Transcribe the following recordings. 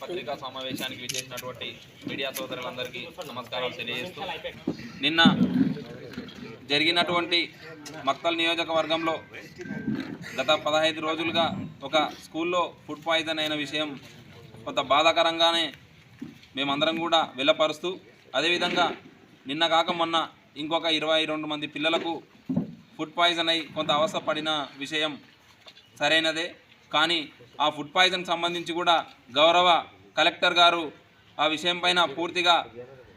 పత్రికా సమావేశానికి విచ్చేసినటువంటి మీడియా సోదరులందరికీ నమస్కారాలు తెలియజేస్తూ నిన్న జరిగినటువంటి మక్తల్ నియోజకవర్గంలో గత పదహైదు రోజులుగా ఒక స్కూల్లో ఫుడ్ పాయిజన్ అయిన విషయం కొంత బాధాకరంగానే మేమందరం కూడా వెళ్ళపరుస్తూ అదేవిధంగా నిన్న కాక మొన్న ఇంకొక ఇరవై రెండు మంది పిల్లలకు ఫుడ్ పాయిజన్ అయి కొంత అవస్థ పడిన విషయం సరైనదే. కానీ ఆ ఫుడ్ పాయిజన్ సంబంధించి కూడా గౌరవ కలెక్టర్ గారు ఆ విషయం పైన పూర్తిగా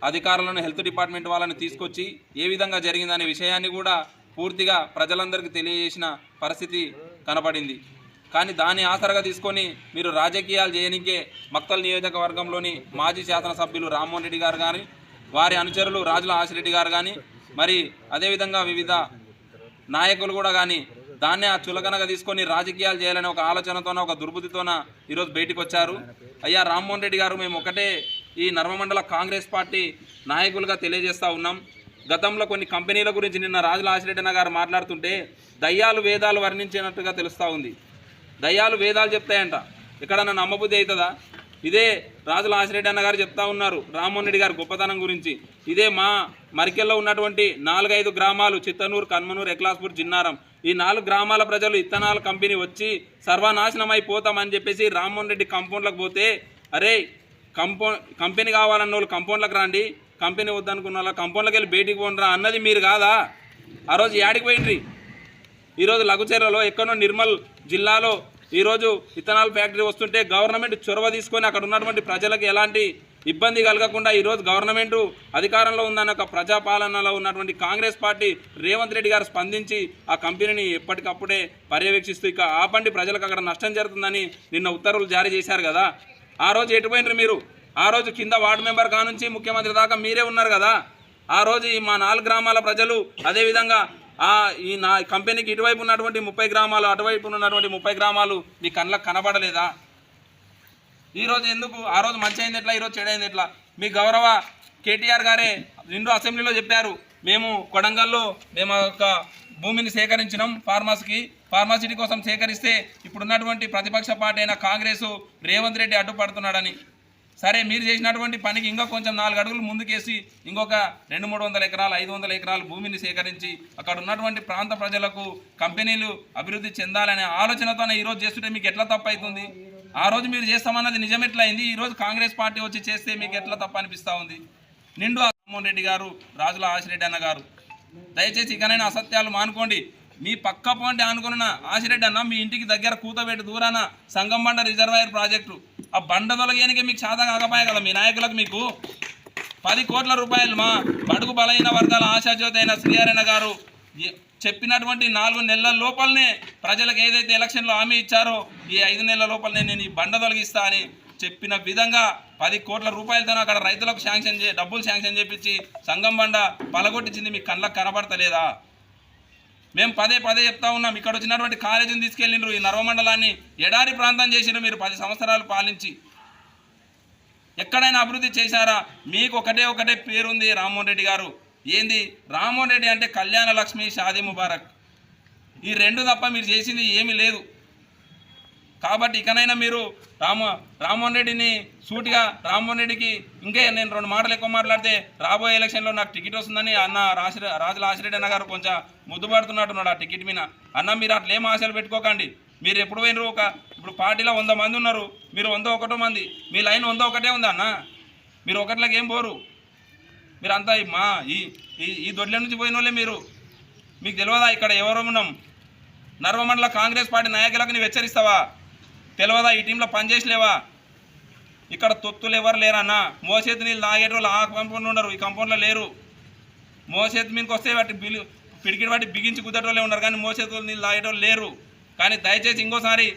అధికారులను హెల్త్ డిపార్ట్మెంట్ వాళ్ళని తీసుకొచ్చి ఏ విధంగా జరిగిందనే విషయాన్ని కూడా పూర్తిగా ప్రజలందరికీ తెలియజేసిన పరిస్థితి కనపడింది. కానీ దాన్ని ఆసరగా తీసుకొని మీరు రాజకీయాలు చేయనికే మక్తల్ నియోజకవర్గంలోని మాజీ శాసనసభ్యులు రామ్మోహన్ రెడ్డి గారు కానీ వారి అనుచరులు రాజుల ఆశిరెడ్డి గారు కానీ మరి అదేవిధంగా వివిధ నాయకులు కూడా కానీ దాన్నే ఆ చులకనగా తీసుకొని రాజకీయాలు చేయాలనే ఒక ఆలోచనతోన ఒక దుర్బుద్ధితోన ఈరోజు బయటికి వచ్చారు. అయ్యా రామ్మోహన్ రెడ్డి గారు మేము ఒకటే ఈ నర్మమండల కాంగ్రెస్ పార్టీ నాయకులుగా తెలియజేస్తూ ఉన్నాం. గతంలో కొన్ని కంపెనీల గురించి నిన్న రాజుల ఆశిరెడ్డి గారు మాట్లాడుతుంటే దయ్యాలు వేదాలు వర్ణించినట్టుగా తెలుస్తూ ఉంది. దయ్యాలు వేదాలు చెప్తాయంట. ఎక్కడన్నా నమ్మబుద్ధి అవుతుందా? ఇదే రాజుల ఆశిరెడ్డి అన్న గారు చెప్తా ఉన్నారు. రామ్మోహన్ రెడ్డి గారి గొప్పతనం గురించి. ఇదే మా మరికెల్లో ఉన్నటువంటి నాలుగైదు గ్రామాలు చిత్తనూరు కన్మనూరు ఎక్లాస్పూర్ జిన్నారం ఈ నాలుగు గ్రామాల ప్రజలు ఇత్తనాల కంపెనీ వచ్చి సర్వనాశనం అయిపోతామని చెప్పేసి రామ్మోహన్ రెడ్డి కంపౌండ్లకు పోతే అరే కంపౌండ్ కంపెనీ కావాలన్న వాళ్ళు కంపౌండ్లకు రండి. కంపెనీ వద్దనుకున్న వాళ్ళ కంపౌండ్లకు వెళ్ళి బయటికి పోండిరా అన్నది మీరు కాదా? ఆ రోజు యాడికి పోయిండ్రి? ఈరోజు లఘుచర్యలో ఎక్కడో నిర్మల్ జిల్లాలో ఈరోజు ఇథనాల్ ఫ్యాక్టరీ వస్తుంటే గవర్నమెంట్ చొరవ తీసుకొని అక్కడ ఉన్నటువంటి ప్రజలకు ఎలాంటి ఇబ్బంది కలగకుండా ఈరోజు గవర్నమెంట్ అధికారంలో ఉందన్న ఒక ప్రజాపాలనలో ఉన్నటువంటి కాంగ్రెస్ పార్టీ రేవంత్ రెడ్డి గారు స్పందించి ఆ కంపెనీని ఎప్పటికప్పుడే పర్యవేక్షిస్తూ ఇక ఆపండి ప్రజలకు అక్కడ నష్టం జరుగుతుందని నిన్న ఉత్తర్వులు జారీ చేశారు కదా. ఆ రోజు ఎటుపోయినారు మీరు? ఆ రోజు కింద వార్డు మెంబర్ కానుంచి ముఖ్యమంత్రి దాకా మీరే ఉన్నారు కదా. ఆ రోజు ఈ మా నాలుగు గ్రామాల ప్రజలు అదేవిధంగా ఈ నా కంపెనీకి ఇటువైపు ఉన్నటువంటి ముప్పై గ్రామాలు అటువైపు ఉన్నటువంటి ముప్పై గ్రామాలు మీ కళ్ళకు కనబడలేదా? ఈరోజు ఎందుకు? ఆ రోజు మంచి అయింది ఎట్లా? ఈరోజు చెడైంది ఎట్లా? మీ గౌరవ కేటీఆర్ గారే నిండు అసెంబ్లీలో చెప్పారు. మేము కొడంగల్లో మేము ఒక భూమిని సేకరించినాం ఫార్మర్స్కి ఫార్మసిటీ కోసం సేకరిస్తే ఇప్పుడున్నటువంటి ప్రతిపక్ష పార్టీ అయిన కాంగ్రెస్ రేవంత్ రెడ్డి అడ్డుపడుతున్నాడని. సరే మీరు చేసినటువంటి పనికి ఇంకా కొంచెం నాలుగు అడుగులు ముందుకేసి ఇంకొక రెండు మూడు వందల ఎకరాలు ఐదు వందల ఎకరాలు భూమిని సేకరించి అక్కడ ఉన్నటువంటి ప్రాంత ప్రజలకు కంపెనీలు అభివృద్ధి చెందాలనే ఆలోచనతోనే ఈరోజు చేస్తుంటే మీకు ఎట్లా తప్పు అవుతుంది? ఆ రోజు మీరు చేస్తామన్నది నిజం ఎట్లా అయింది ఈ రోజు కాంగ్రెస్ పార్టీ వచ్చి చేస్తే మీకు ఎట్లా తప్పు అనిపిస్తూ ఉంది? నిండు రామ్మోహన్ రెడ్డి గారు రాజుల ఆశిరెడ్డి అన్న గారు దయచేసి ఇకనైనా అసత్యాలు మానుకోండి. మీ పక్క పోండి అనుకున్న ఆశిరెడ్డి అన్న మీ ఇంటికి దగ్గర కూతబెట్టి దూరాన సంగంబండ రిజర్వాయర్ ప్రాజెక్టు. ఆ బండ తొలగేనికే మీకు సాదా కాకపోయా కదా మీ నాయకులకు మీకు. పది కోట్ల రూపాయలు మా బడుగు బలైన వర్గాల ఆశాజ్యోతి అయిన శ్రీహరణ గారు చెప్పినటువంటి నాలుగు నెలల లోపలనే ప్రజలకు ఏదైతే ఎలక్షన్లో హామీ ఇచ్చారో ఈ ఐదు నెలల లోపలనే నేను ఈ బండ తొలగిస్తా అని చెప్పిన విధంగా పది కోట్ల రూపాయలతో అక్కడ రైతులకు శాంక్షన్ చే డబ్బులు శాంక్షన్ చేపించి సంగం బండ పలగొట్టించింది మీ కళ్ళకు కనబడతలేదా? మేము పదే పదే చెప్తా ఉన్నాం. ఇక్కడ వచ్చినటువంటి కాలేజీని తీసుకెళ్ళిండ్రు. ఈ నర్వమండలాన్ని ఎడారి ప్రాంతం చేసినారు మీరు పది సంవత్సరాలు పాలించి. ఎక్కడైనా అభివృద్ధి చేశారా? మీకు ఒకటే ఒకటే పేరుంది రామ్మోహన్ రెడ్డి గారు. ఏంది? రామ్మోహన్ రెడ్డి అంటే కళ్యాణ లక్ష్మి షాదీ ముబారక్. ఈ రెండు తప్ప మీరు చేసింది ఏమీ లేదు. కాబట్టి ఇకనైనా మీరు రామ రామ్మోహన్ రెడ్డిని సూటిగా రామ్మోహన్ రెడ్డికి ఇంకే నేను రెండు మాటలు ఎక్కువ మాట్లాడితే రాబోయే ఎలక్షన్లో నాకు టికెట్ వస్తుందని అన్న రాశి రాజుల ఆశిరెడ్డి అన్న గారు కొంచెం ముద్దుపడుతున్నట్టున్నాడు ఆ టికెట్ మీద. అన్న మీరు అట్లా ఏం ఆశలు పెట్టుకోకండి. మీరు ఎప్పుడు పోయినరు ఒక ఇప్పుడు పార్టీలో వంద మంది ఉన్నారు. మీరు వంద ఒకటో మంది. మీ లైన్ వంద ఒకటే ఉందా అన్న? మీరు ఒకట్లకి ఏం పోరు? మీరు అంతా మా ఈ ఈ- ఈ దొడ్ల నుంచి పోయిన వాళ్ళే మీరు. మీకు తెలియదా ఇక్కడ ఎవరు ఉన్నాం నర్వమండల కాంగ్రెస్ పార్టీ నాయకులకు నీవు హెచ్చరిస్తావా? తెలియదా ఈ టీంలో పనిచేసలేవా ఇక్కడ తొత్తులు ఎవరు లేరన్నా? మోసేది నీళ్ళు తాగేటోళ్ళు ఆ కంపౌండ్లో ఉన్నారు ఈ కంపౌండ్లో లేరు. మోసేది మీదకి వస్తే వాటి బిలు పిడికిడి వాటి బిగించి కుదరటోళ్ళే ఉన్నారు కానీ మోసేది నీళ్ళు తాగేటోళ్ళు లేరు. కానీ దయచేసి ఇంకోసారి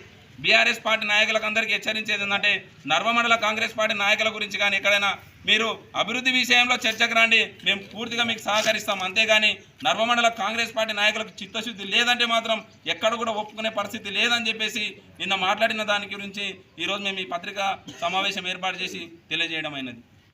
బీఆర్ఎస్ పార్టీ నాయకులకు అందరికీ హెచ్చరించేది ఏంటంటే నర్వమండల కాంగ్రెస్ పార్టీ నాయకుల గురించి కానీ ఎక్కడైనా మీరు అభివృద్ధి విషయంలో చర్చకు రండి మేము పూర్తిగా మీకు సహకరిస్తాం. అంతేగాని నర్వమండల కాంగ్రెస్ పార్టీ నాయకులకు చిత్తశుద్ధి లేదంటే మాత్రం ఎక్కడ కూడా ఒప్పుకునే పరిస్థితి లేదని చెప్పేసి నిన్న మాట్లాడిన దాని గురించి ఈరోజు మేము ఈ పత్రికా సమావేశం ఏర్పాటు చేసి తెలియజేయడం అయినది.